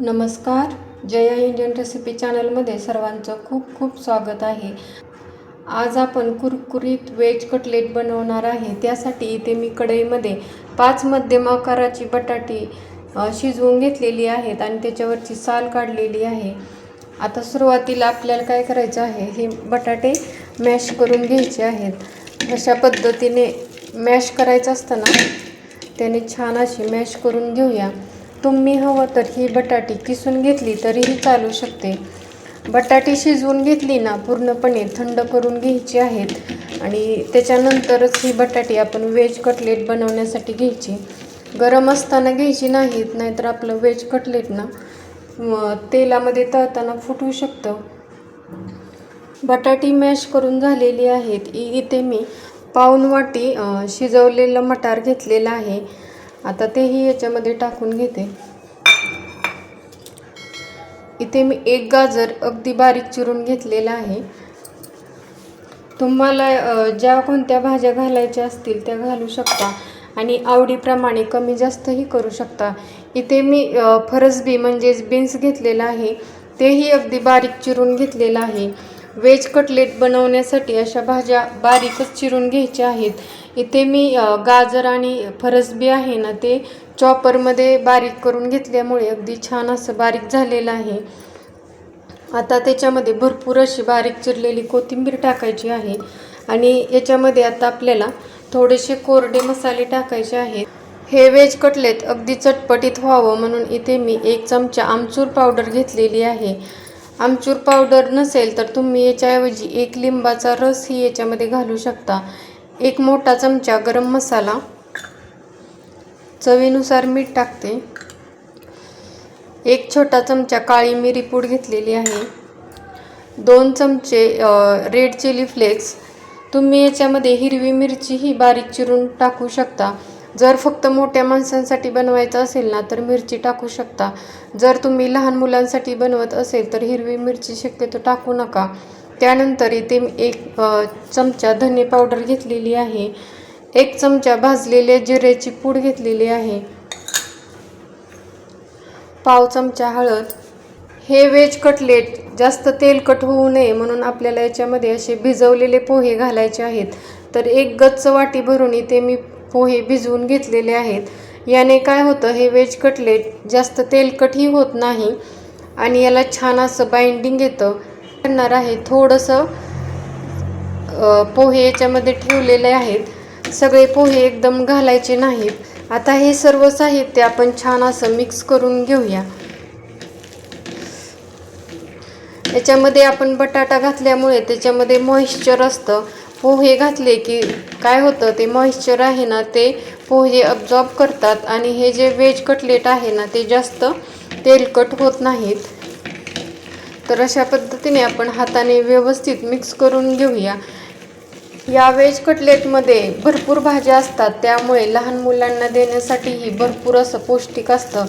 नमस्कार. Jaya Indian recipe चॅनलमध्ये सर्वांचं खूप खूप स्वागत आहे. आज आपण कुरकुरीत वेज कटलेट बनवणार आहे. त्यासाठी इथे मी कढईमध्ये पाच मध्यम आकाराची बटाटी शिजवून घेतलेली आहेत आणि त्याच्यावरची साल काढलेली आहे. आता सुरुवातीला आपल्याला काय करायचं आहे हे बटाटे मॅश करून घ्यायचे आहेत. अशा पद्धतीने मॅश करायचं असताना त्याने छान अशी मॅश करून घेऊया. तुम्ही हवं तर ही बटाटी किसून घेतली तरीही चालू शकते. बटाटी शिजवून घेतली ना पूर्णपणे थंड करून घ्यायची आहेत आणि त्याच्यानंतरच ही बटाटी आपण व्हेज कटलेट बनवण्यासाठी घ्यायची. गरम असताना घ्यायची नाहीत नाहीतर आपलं व्हेज कटलेट ना तेलामध्ये तळताना फुटू शकतं. बटाटी मॅश करून झालेली आहेत. इथे मी पाऊन वाटी शिजवलेलं मटार घेतलेलं आहे. आता तेही याच्यामध्ये टाकून घेते. इथे मी एक गाजर अगदी बारीक चिरून घेतलेला आहे. तुम्हाला ज्या कोणत्या भाज्या घालायच्या असतील त्या घालू शकता आणि आवडीप्रमाणे कमी जास्तही करू शकता. इथे मी फरसबी म्हणजेच बीन्स घेतलेलं आहे. तेही अगदी बारीक चिरून घेतलेलं आहे. वेज कटलेट बनवण्यासाठी अशा भाज्या बारीकच चिरून घ्यायच्या आहेत. इथे मी गाजर आणि फरसबी आहे ना ते चॉपरमध्ये बारीक करून घेतल्यामुळे अगदी छान असं बारीक झालेलं आहे. आता त्याच्यामध्ये भरपूर अशी बारीक चिरलेली कोथिंबीर टाकायची आहे आणि याच्यामध्ये आता आपल्याला थोडेसे कोरडे मसाले टाकायचे आहेत. हे वेज कटलेत अगदी चटपटीत व्हावं म्हणून इथे मी एक चमचा आमचूर पावडर घेतलेली आहे. आमचूर पावडर नसेल तर तुम्ही याच्याऐवजी एक लिंबाचा रसही याच्यामध्ये घालू शकता. एक मोठा चमचा गरम मसाला. चवीनुसार मीठ टाकते. एक छोटा चमचा काळी मिरी पूड घेतलेली आहे. दोन चमचे रेड चिली फ्लेक्स तुम्ही याच्यामध्ये हिरवी मिरचीही बारीक चिरून टाकू शकता. जर फक्त मोठ्या माणसांसाठी बनवायचं असेल ना तर मिरची टाकू शकता. जर तुम्ही लहान मुलांसाठी बनवत असेल तर हिरवी मिरची शक्यतो टाकू नका. त्यानंतर इथे मी एक चमचा धने पावडर घेतलेली आहे. एक चमचा भाजलेल्या जिऱ्याची पूड घेतलेली आहे. पाव चमचा हळद. हे वेज कटलेट जास्त तेलकट होऊ नये म्हणून आपल्याला याच्यामध्ये असे भिजवलेले पोहे घालायचे आहेत. तर एक गच्च वाटी भरून इथे मी पोहे भिजवून घेतलेले आहेत. याने काय होतं हे वेज कटलेट जास्त तेलकटही होत नाही आणि याला छान असं बाइंडिंग येतं. करणार आहे. थोडंसं पोहे याच्यामध्ये ठेवलेले आहेत. सगळे पोहे एकदम घालायचे नाहीत. आता हे सर्व साहित्य आपण छान असं मिक्स करून घेऊया. याच्यामध्ये आपण बटाटा घातल्यामुळे त्याच्यामध्ये मॉइश्चर असतं. पोहे घातले की काय होतं ते मॉइश्चर आहे ना ते पोहे अब्झॉर्ब करतात आणि हे जे वेज कटलेट आहे ना ते जास्त तेलकट होत नाहीत. तर अशा पद्धतीने आपण हाताने व्यवस्थित मिक्स करून घेऊया. या वेज कटलेटमध्ये भरपूर भाज्या असतात त्यामुळे लहान मुलांना देण्यासाठीही भरपूर असं पौष्टिक असतं.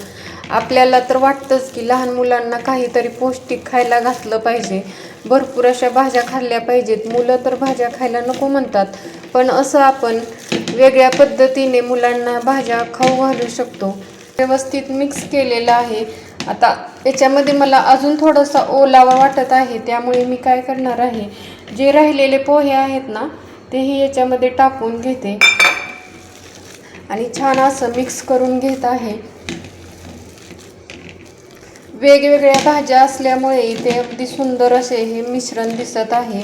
आपल्याला तर वाटतंच की लहान मुलांना काहीतरी पौष्टिक खायला घातलं पाहिजे. भरपूर अशा भाज्या खाल्ल्या पाहिजेत. मुलं तर भाज्या खायला नको म्हणतात पण असं आपण वेगळ्या पद्धतीने मुलांना भाज्या खाऊ घालू शकतो. व्यवस्थित मिक्स केलेलं आहे. आता याच्यामध्ये मला अजून थोडंसं ओलावा वाटत आहे त्यामुळे मी काय करणार आहे? जे राहिलेले पोहे आहेत ना तेही याच्यामध्ये टाकून घेते. आणि छान असं मिक्स करून घेत आहे. वेगवेगळ्या भाज्या असल्यामुळे इथे अगदी सुंदर असे हे मिश्रण दिसत आहे.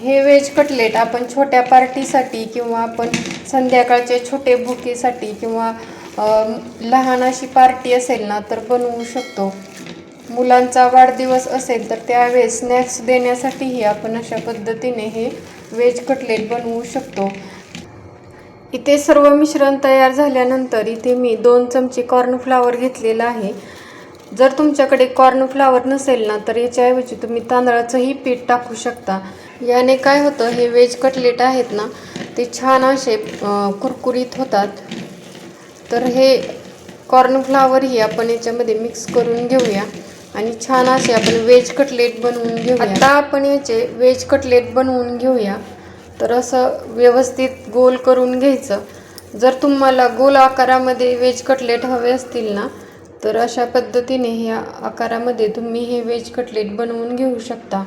हे वेज कटलेट आपण छोट्या पार्टीसाठी किंवा आपण संध्याकाळच्या छोटे भुकेसाठी किंवा लहान अशी पार्टी असेल ना तर बनवू शकतो. मुलांचा वाढदिवस असेल तर त्यावेळेस स्नॅक्स देण्यासाठीही आपण अशा पद्धतीने हे वेज कटलेट बनवू शकतो. इथे सर्व मिश्रण तयार झाल्यानंतर इथे मी दोन चमचे कॉर्नफ्लावर घेतलेलं आहे. जर तुमच्याकडे कॉर्नफ्लावर नसेल ना तर याच्याऐवजी तुम्ही तांदळाचंही पीठ टाकू शकता. याने काय होतं हे वेज कटलेट आहेत ना ते छान असे कुरकुरीत होतात. तर हे कॉर्नफ्लावरही आपण याच्यामध्ये मिक्स करून घेऊया. आणि छान असे आपण वेज कटलेट बनवून घेऊया. आता आपण याचे वेज कटलेट बनवून घेऊया. तर असं व्यवस्थित गोल करून घ्यायचं. जर तुम्हाला गोल आकारामध्ये वेज कटलेट हवे असतील ना तर अशा पद्धतीने ह्या आकारामध्ये तुम्ही हे व्हेज कटलेट बनवून घेऊ शकता.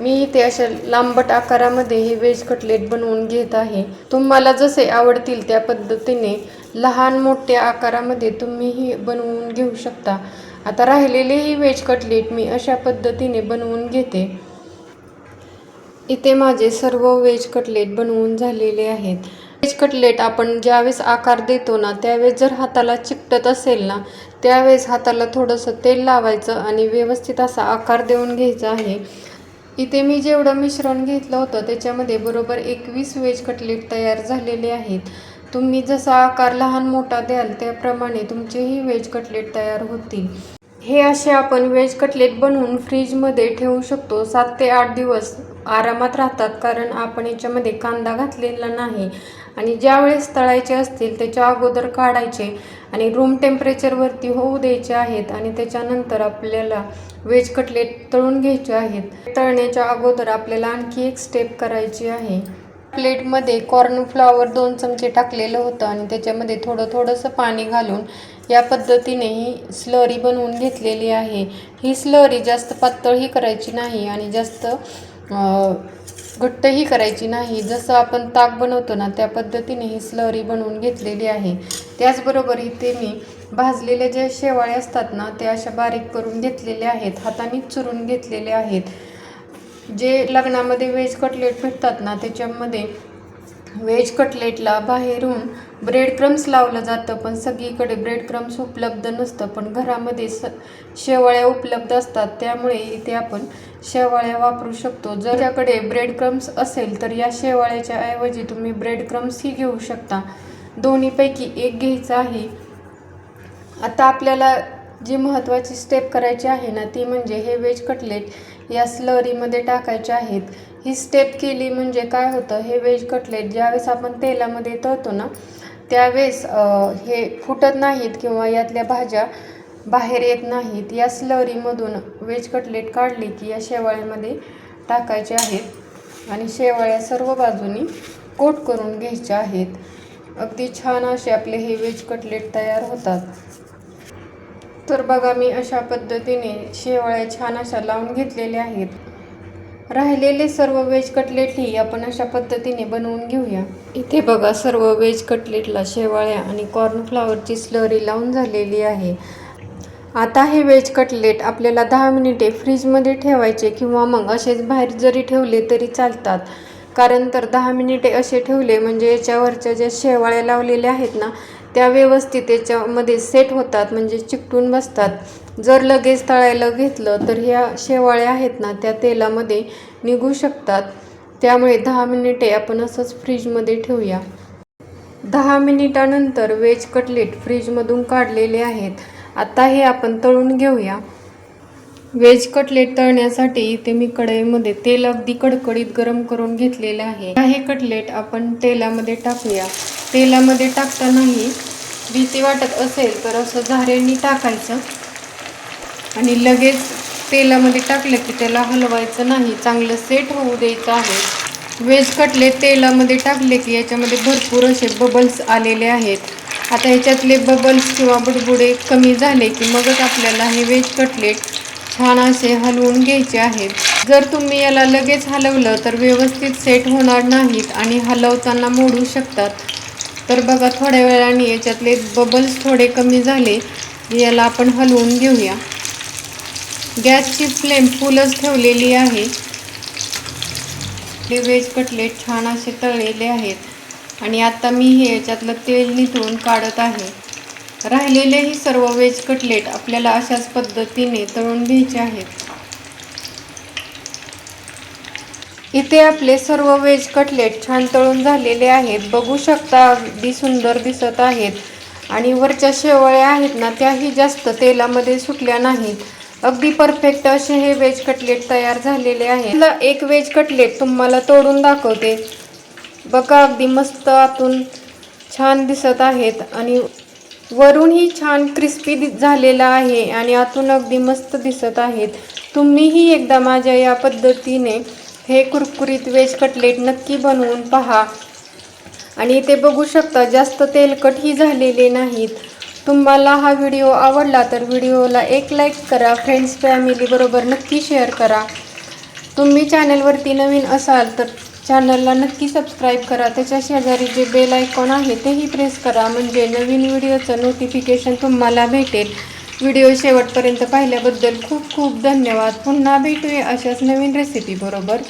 मी इथे अशा लांबट आकारामध्ये हे व्हेज कटलेट बनवून घेत आहे. तुम्हाला जसे आवडतील त्या पद्धतीने लहान मोठ्या आकारामध्ये तुम्हीही बनवून घेऊ शकता. आता राहिलेलेही व्हेज कटलेट मी अशा पद्धतीने बनवून घेते. इथे माझे सर्व वेज कटलेट बनवून झालेले आहेत. वेज कटलेट आपण ज्यावेळेस आकार देतो ना त्यावेळेस जर हाताला चिकटत असेल ना त्यावेळेस हाताला थोडंसं तेल लावायचं आणि व्यवस्थित असा आकार देऊन घ्यायचा आहे. इथे मी जेवढं मिश्रण घेतलं होतं त्याच्यामध्ये बरोबर एकवीस व्हेज कटलेट तयार झालेले आहेत. तुम्ही जसा आकार लहान मोठा द्याल त्याप्रमाणे तुमचेही व्हेज कटलेट तयार होतील. हे असे आपण व्हेज कटलेट बनवून फ्रीजमध्ये ठेवू शकतो. सात ते आठ दिवस आरामात राहतात कारण आपण याच्यामध्ये कांदा घातलेला नाही. आणि ज्यावेळेस तळायचे असतील त्याच्या अगोदर काढायचे आणि रूम टेम्परेचरवरती होऊ द्यायचे आहेत आणि त्याच्यानंतर आपल्याला व्हेज कटलेट तळून घ्यायचे आहेत. तळण्याच्या अगोदर आपल्याला आणखी एक स्टेप करायची आहे. प्लेटमध्ये कॉर्नफ्लॉवर दोन चमचे टाकलेलं होतं आणि त्याच्यामध्ये थोडं थोडंसं पाणी घालून या पद्धतीने ही स्लरी बनवून घेतलेली आहे. ही स्लरी जास्त पातळही करायची नाही आणि जास्त घट्टही करायची नाही. जसं आपण ताक बनवतो ना त्या पद्धतीने ही स्लरी बनवून घेतलेली आहे. त्याचबरोबर इथे मी भाजलेले जे शेवाळे असतात ना ते अशा बारीक करून घेतलेले आहेत. हाताने चुरून घेतलेले आहेत. जे लग्नामध्ये व्हेज कटलेट भेटतात ना त्याच्यामध्ये व्हेज कटलेटला बाहेरून ब्रेड क्रम्स लावलं जातं पण सगळीकडे ब्रेड क्रम्स उपलब्ध नसतं. पण घरामध्ये स शेवाळ्या उपलब्ध असतात त्यामुळे इथे आपण शेवाळ्या वापरू शकतो. जर त्याकडे ब्रेड क्रम्स असेल तर या शेवाळ्याच्या ऐवजी तुम्ही ब्रेड क्रम्सही घेऊ शकता. दोन्हीपैकी एक घ्यायचं आहे. आता आपल्याला जी महत्त्वाची स्टेप करायची आहे ना ती म्हणजे हे वेज कटलेट या स्लरीमध्ये टाकायचे आहेत. ही स्टेप केली म्हणजे काय होतं हे वेज कटलेट ज्यावेळेस आपण तेलामध्ये तळतो ना त्यावेळेस हे फुटत नाहीत किंवा यातल्या भाज्या बाहेर येत नाहीत या स्लरीमधून व्हेज कटलेट काढली की या शेवाळ्यामध्ये टाकायचे आहेत आणि शेवाळ्या सर्व बाजूनी कोट करून घ्यायच्या आहेत. अगदी छान असे आपले हे वेज कटलेट तयार होतात. तर बघा मी अशा पद्धतीने शेवाळ्या छान अशा लावून घेतलेल्या आहेत. राहिलेले सर्व वेज कटलेटही आपण अशा पद्धतीने बनवून घेऊया. इथे बघा सर्व वेज कटलेटला शेवाळ्या आणि कॉर्नफ्लॉवरची स्लरी लावून झालेली आहे. आता हे व्हेज कटलेट आपल्याला दहा मिनिटे फ्रीजमध्ये ठेवायचे किंवा मग असेच बाहेर जरी ठेवले तरी चालतात. कारण तर दहा मिनिटे असे ठेवले म्हणजे याच्यावरच्या ज्या शेवाळ्या लावलेल्या आहेत ना त्या व्यवस्थित त्याच्यामध्ये सेट होतात म्हणजे चिकटून बसतात. जर लगेच तळायला घेतलं तर ह्या शेवाळ्या आहेत ना त्या तेलामध्ये निघू शकतात. त्यामुळे दहा मिनिटे आपण असंच फ्रीजमध्ये ठेवूया. दहा मिनिटानंतर वेज कटलेट फ्रीजमधून काढलेले आहेत. आता हे आपण तळून घेऊया. वेज कटलेट तळण्यासाठी इथे मी कढईमध्ये तेल अगदी कडकडीत गरम करून घेतलेलं आहे. हे कटलेट आपण तेलामध्ये टाकूया. तेलामध्ये टाकतानाही भीती वाटत असेल तर असं झाऱ्यांनी टाकायचं. आणि लगेच तेलामध्ये टाकलं की त्याला हलवायचं नाही. चांगलं सेट होऊ द्यायचं आहे. वेज कटलेट तेलामध्ये टाकले की याच्यामध्ये भरपूर असे बबल्स आलेले आहेत. आता याच्यातले बबल्स किंवा बुडबुडे कमी झाले की मगच आपल्याला हे वेज कटलेट छान असे हलवून घ्यायचे आहेत. जर तुम्ही याला लगेच हलवलं तर व्यवस्थित सेट होणार नाहीत आणि हलवताना मोडू शकतात. तर बघा थोड्या वेळाने याच्यातले बबल्स थोडे कमी झाले. याला आपण हलवून घेऊया. गॅसची फ्लेम फुलच ठेवलेली आहे. हे व्हेज कटलेट छान असे तळलेले आहेत. आणि आता मी हे याच्यातलं तेल निथळून काढत आहे. राहिलेलेही सर्व व्हेज कटलेट आपल्याला अशाच पद्धतीने तळून घ्यायचे आहेत. इथे आपले सर्व वेज कटलेट छान तळून झालेले आहेत. बघू शकता अगदी सुंदर दिसत आहेत. आणि वरच्या शेवळ्या आहेत ना त्याही जास्त तेलामध्ये सुटल्या नाहीत. अगदी परफेक्ट असे हे वेज कटलेट तयार झालेले आहेत. एक वेज कटलेट तुम्हाला तोडून दाखवते. बघा अगदी मस्त आतून छान दिसत आहेत. आणि वरूनही छान क्रिस्पी दि झालेला आहे आणि आतून अगदी मस्त दिसत आहेत. तुम्हीही एकदा माझ्या या पद्धतीने हे कुरकुरीत वेज कटलेट नक्की बनवून पहा. आणि इथे बघू शकता जास्त तेलकटही झालेले नाहीत. तुम्हाला हा व्हिडिओ आवडला तर व्हिडिओला एक लाईक करा फ्रेंड्स फॅमिलीबरोबर नक्की शेअर करा. तुम्ही चॅनलवरती नवीन असाल तर चॅनलला नक्की सबस्क्राईब करा. त्याच्या शेजारी जे बेल आयकॉन आहे तेही प्रेस करा. म्हणजे नवीन व्हिडिओचं नोटिफिकेशन तुम्हाला भेटेल. व्हिडिओ शेवटपर्यंत पाहिल्याबद्दल खूप खूप धन्यवाद. पुन्हा भेटूया अशाच नवीन रेसिपी बरोबर.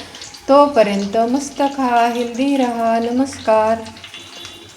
तोपर्यंत मस्त खा हेल्दी राहा नमस्कार.